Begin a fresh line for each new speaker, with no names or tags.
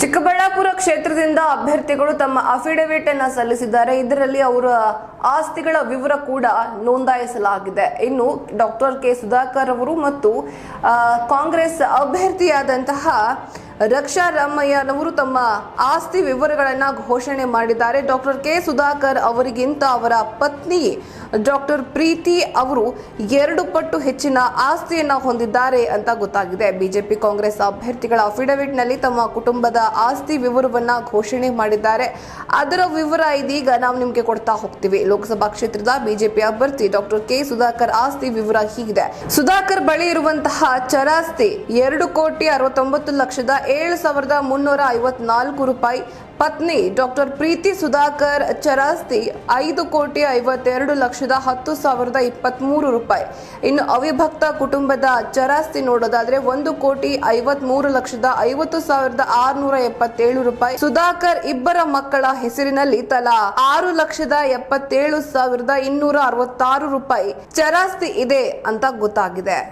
ಚಿಕ್ಕಬಳ್ಳಾಪುರ ಕ್ಷೇತ್ರದಿಂದ ಅಭ್ಯರ್ಥಿಗಳು ತಮ್ಮ ಅಫಿಡವಿಟ್ ಅನ್ನ ಸಲ್ಲಿಸಿದ್ದಾರೆ. ಇದರಲ್ಲಿ ಅವರ ಆಸ್ತಿಗಳ ವಿವರ ಕೂಡ ನೋಂದಾಯಿಸಲಾಗಿದೆ. ಇನ್ನು ಡಾಕ್ಟರ್ ಕೆ ಸುಧಾಕರ್ ಅವರು ಮತ್ತು ಕಾಂಗ್ರೆಸ್ ಅಭ್ಯರ್ಥಿಯಾದಂತಹ ರಕ್ಷಾ ರಾಮಯ್ಯನವರು ತಮ್ಮ ಆಸ್ತಿ ವಿವರಗಳನ್ನು ಘೋಷಣೆ ಮಾಡಿದ್ದಾರೆ. Doctor K. ಸುಧಾಕರ್ ಅವರಿಗಿಂತ ಅವರ ಪತ್ನಿ ಡಾಕ್ಟರ್ ಪ್ರೀತಿ ಅವರು ಎರಡು ಪಟ್ಟು ಹೆಚ್ಚಿನ ಆಸ್ತಿಯನ್ನ ಹೊಂದಿದ್ದಾರೆ ಅಂತ ಗೊತ್ತಾಗಿದೆ. ಬಿಜೆಪಿ ಕಾಂಗ್ರೆಸ್ ಅಭ್ಯರ್ಥಿಗಳ ಅಫಿಡವಿಟ್ನಲ್ಲಿ ತಮ್ಮ ಕುಟುಂಬದ ಆಸ್ತಿ ವಿವರವನ್ನ ಘೋಷಣೆ ಮಾಡಿದ್ದಾರೆ. ಅದರ ವಿವರ ಇದೀಗ ನಾವು ನಿಮಗೆ ಕೊಡ್ತಾ ಹೋಗ್ತೀವಿ. ಲೋಕಸಭಾ ಕ್ಷೇತ್ರದ ಬಿಜೆಪಿ ಅಭ್ಯರ್ಥಿ ಡಾಕ್ಟರ್ ಕೆ. ಸುಧಾಕರ್ ಆಸ್ತಿ ವಿವರ ಹೀಗಿದೆ. ಸುಧಾಕರ್ ಬಳಿ ಇರುವಂತಹ ಚರಾಸ್ತಿ ಎರಡು ಕೋಟಿ ಅರವತ್ತೊಂಬತ್ತು ಲಕ್ಷದ ಏಳು ಸಾವಿರದ ಮುನ್ನೂರ ಐವತ್ನಾಲ್ಕು ರೂಪಾಯಿ. ಪತ್ನಿ ಡಾಕ್ಟರ್ ಪ್ರೀತಿ ಸುಧಾಕರ್ ಚರಾಸ್ತಿ ಐದು ಕೋಟಿ ಐವತ್ತೆರಡು ಲಕ್ಷದ ಹತ್ತು ಸಾವಿರದ ಇಪ್ಪತ್ಮೂರು ರೂಪಾಯಿ. ಇನ್ನು ಅವಿಭಕ್ತ ಕುಟುಂಬದ ಚರಾಸ್ತಿ ನೋಡೋದಾದ್ರೆ ಒಂದು ಕೋಟಿ ಐವತ್ಮೂರು ಲಕ್ಷದ ಐವತ್ತು ಸಾವಿರದ ಆರುನೂರ ಎಪ್ಪತ್ತೇಳು ರೂಪಾಯಿ. ಸುಧಾಕರ್ ಇಬ್ಬರ ಮಕ್ಕಳ ಹೆಸರಿನಲ್ಲಿ ತಲಾ ಆರು ಲಕ್ಷದ ಎಪ್ಪತ್ತೇಳು ಸಾವಿರದ ಇನ್ನೂರ ಅರವತ್ತಾರು ರೂಪಾಯಿ. ಚರಾಸ್ತಿ ಇದೆ ಅಂತ ಗೊತ್ತಾಗಿದೆ.